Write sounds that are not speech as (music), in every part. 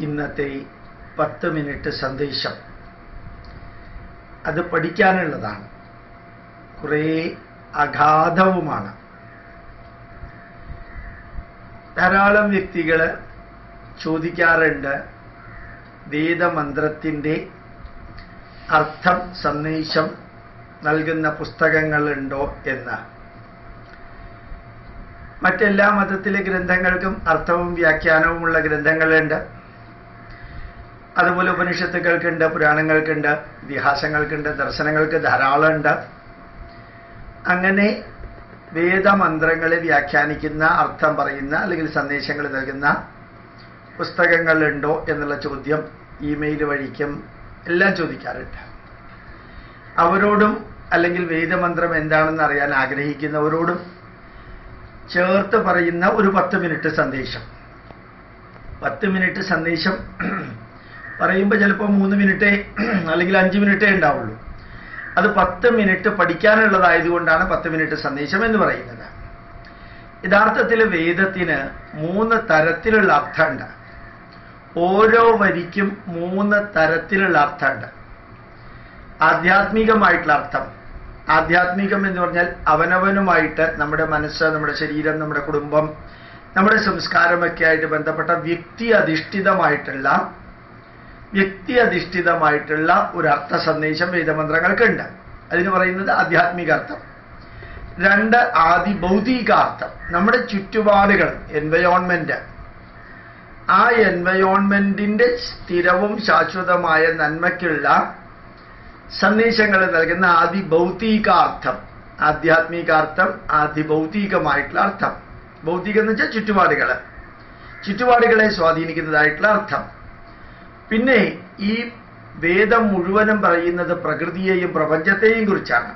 ഇന്നത്തെ പത്ത് മിനിറ്റ് സന്ദേശം. അത് പഠിക്കാനുള്ളതാണ്. കുറേ അഗാധവുമാണ്. ധാരാളം വ്യക്തികൾ ചോദിക്കാറുണ്ട് വേദമന്ത്രത്തിന്റെ അർത്ഥം സന്ദേശം നൽകുന്ന പുസ്തകങ്ങളുണ്ടോ എന്ന്. മറ്റെല്ലാ മതത്തിലെ ഗ്രന്ഥങ്ങൾക്കും അർത്ഥവും വ്യാഖ്യാനവുമുള്ള ഗ്രന്ഥങ്ങളുണ്ട്. അതുപോലെ ഉപനിഷത്തുക്കൾക്കുണ്ട് പുരാണങ്ങൾക്കുണ്ട് ഇതിഹാസങ്ങൾക്കുണ്ട് ദർശനങ്ങൾക്ക് ധാരാളമുണ്ട്. അങ്ങനെ വേദമന്ത്രങ്ങളെ വ്യാഖ്യാനിക്കുന്ന അർത്ഥം പറയുന്ന അല്ലെങ്കിൽ സന്ദേശങ്ങൾ നൽകുന്ന പുസ്തകങ്ങളുണ്ടോ എന്നുള്ള ചോദ്യം ഇമെയിൽ വഴിക്കും എല്ലാം ചോദിക്കാറുണ്ട്. അവരോടും അല്ലെങ്കിൽ വേദമന്ത്രം എന്താണെന്ന് അറിയാൻ ആഗ്രഹിക്കുന്നവരോടും ചേർത്ത് പറയുന്ന ഒരു പത്ത് മിനിറ്റ് സന്ദേശം. പത്ത് മിനിറ്റ് സന്ദേശം പറയുമ്പോൾ ചിലപ്പോൾ മൂന്ന് മിനിറ്റേ (clears throat) അല്ലെങ്കിൽ അഞ്ച് മിനിറ്റേ ഉണ്ടാവുള്ളൂ. അത് പത്ത് മിനിറ്റ് പഠിക്കാനുള്ളതായതുകൊണ്ടാണ് പത്ത് മിനിറ്റ് സന്ദേശം എന്ന് പറയുന്നത്. യഥാർത്ഥത്തിൽ വേദത്തിന് മൂന്ന് തരത്തിലുള്ള അർത്ഥമുണ്ട്. ഓരോ വരിക്കും മൂന്ന് തരത്തിലുള്ള അർത്ഥമുണ്ട്. ആധ്യാത്മികമായിട്ടുള്ള അർത്ഥം. ആധ്യാത്മികം എന്ന് പറഞ്ഞാൽ അവനവനുമായിട്ട് നമ്മുടെ മനസ്സ് നമ്മുടെ ശരീരം നമ്മുടെ കുടുംബം നമ്മുടെ സംസ്കാരമൊക്കെ ആയിട്ട് ബന്ധപ്പെട്ട വ്യക്തി അധിഷ്ഠിതമായിട്ടുള്ള വ്യക്തി അധിഷ്ഠിതമായിട്ടുള്ള ഒരു അർത്ഥ സന്ദേശം വേദമന്ത്രങ്ങൾക്കുണ്ട്. അതിന് പറയുന്നത് ആധ്യാത്മിക അർത്ഥം രണ്ട് ആദി ഭൗതികാർത്ഥം. നമ്മുടെ ചുറ്റുപാടുകൾ എൻവയോൺമെന്റ് ആ എൻവയോൺമെന്റിന്റെ സ്ഥിരവും ശാശ്വതമായ നന്മയ്ക്കുള്ള സന്ദേശങ്ങൾ നൽകുന്ന ആദി ഭൗതികാർത്ഥം. ആധ്യാത്മികാർത്ഥം ആദി ഭൗതികമായിട്ടുള്ള അർത്ഥം. ഭൗതികം എന്ന് വെച്ചാൽ ചുറ്റുപാടുകൾ. ചുറ്റുപാടുകളെ സ്വാധീനിക്കുന്നതായിട്ടുള്ള അർത്ഥം. പിന്നെ ഈ വേദം മുഴുവനും പറയുന്നത് പ്രകൃതിയെയും പ്രപഞ്ചത്തെയും കുറിച്ചാണ്.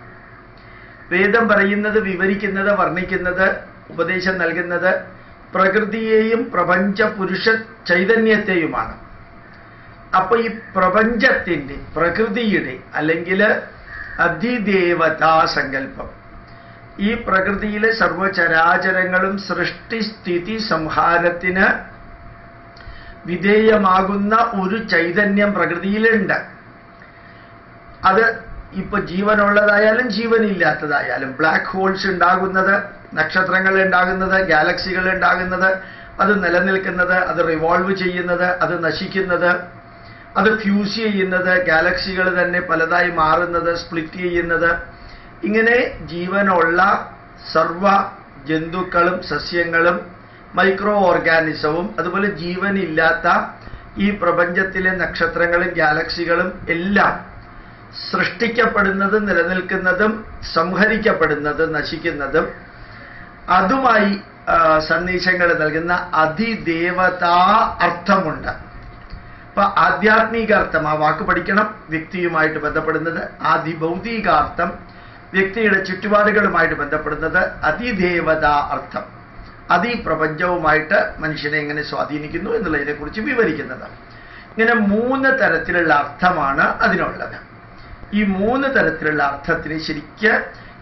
വേദം പറയുന്നത് വിവരിക്കുന്നത് വർണിക്കുന്നത് ഉപദേശം നൽകുന്നത് പ്രകൃതിയെയും പ്രപഞ്ച പുരുഷ ചൈതന്യത്തെയുമാണ്. അപ്പൊ ഈ പ്രപഞ്ചത്തിന്റെ പ്രകൃതിയുടെ അല്ലെങ്കിൽ അതിദേവതാ സങ്കല്പം. ഈ പ്രകൃതിയിലെ സർവചരാചരങ്ങളും സൃഷ്ടിസ്ഥിതി സംഹാരത്തിന് വിധേയമാകുന്ന ഒരു ചൈതന്യം പ്രകൃതിയിലുണ്ട്. അത് ഇപ്പൊ ജീവനുള്ളതായാലും ജീവനില്ലാത്തതായാലും ബ്ലാക്ക് ഹോൾസ് ഉണ്ടാകുന്നത് നക്ഷത്രങ്ങൾ ഉണ്ടാകുന്നത് ഗാലക്സികൾ ഉണ്ടാകുന്നത് അത് നിലനിൽക്കുന്നത് അത് റിവോൾവ് ചെയ്യുന്നത് അത് നശിക്കുന്നത് അത് ഫ്യൂസ് ചെയ്യുന്നത് ഗാലക്സികൾ തന്നെ പലതായി മാറുന്നത് സ്പ്ലിറ്റ് ചെയ്യുന്നത്. ഇങ്ങനെ ജീവനുള്ള സർവ ജന്തുക്കളും സസ്യങ്ങളും മൈക്രോ ഓർഗാനിസവും അതുപോലെ ജീവനില്ലാത്ത ഈ പ്രപഞ്ചത്തിലെ നക്ഷത്രങ്ങളും ഗാലക്സികളും എല്ലാം സൃഷ്ടിക്കപ്പെടുന്നതും നിലനിൽക്കുന്നതും സംഹരിക്കപ്പെടുന്നതും നശിക്കുന്നതും അതുമായി സന്ദേശങ്ങൾ നൽകുന്ന അതിദേവതാ അർത്ഥമുണ്ട്. അപ്പൊ ആധ്യാത്മികാർത്ഥം ആ വാക്ക് പഠിക്കണം വ്യക്തിയുമായിട്ട് ബന്ധപ്പെടുന്നത് ആദിഭൗതികാർത്ഥം വ്യക്തിയുടെ ചുറ്റുപാടുകളുമായിട്ട് ബന്ധപ്പെടുന്നത് അതിദേവതാ അർത്ഥം. അതി പ്രപഞ്ചവുമായിട്ട് മനുഷ്യനെ എങ്ങനെ സ്വാധീനിക്കുന്നു എന്നുള്ളതിനെക്കുറിച്ച് വിവരിക്കുന്നത്. ഇങ്ങനെ മൂന്ന് തരത്തിലുള്ള അർത്ഥമാണ് അതിനുള്ളത്. ഈ മൂന്ന് തരത്തിലുള്ള അർത്ഥത്തിന് ശരിക്ക്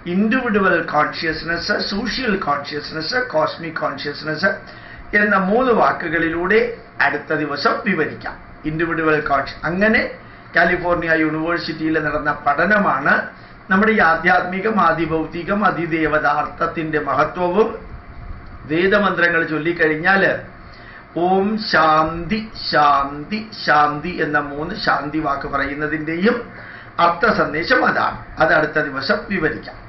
individual consciousness social consciousness cosmic consciousness എന്ന മൂന്ന് വാക്കുകളിലൂടെ അടുത്ത ദിവസം വിവരിക്കാം. ഇൻഡിവിജ്വൽ കോൺഷ്യ അങ്ങനെ കാലിഫോർണിയ യൂണിവേഴ്സിറ്റിയിൽ നടന്ന പഠനമാണ് നമ്മുടെ ഈ ആധ്യാത്മികം ആദിഭൗതികം അതിദേവതാർത്ഥത്തിന്റെ മഹത്വവും വേദമന്ത്രങ്ങൾ ചൊല്ലിക്കഴിഞ്ഞാൽ ഓം ശാന്തി ശാന്തി ശാന്തി എന്ന മൂന്ന് ശാന്തി വാക്ക് പറയുന്നതിന്റെയും അർത്ഥ സന്ദേശം അതാണ്. അത് അടുത്ത ദിവസം വിവരിക്കാം.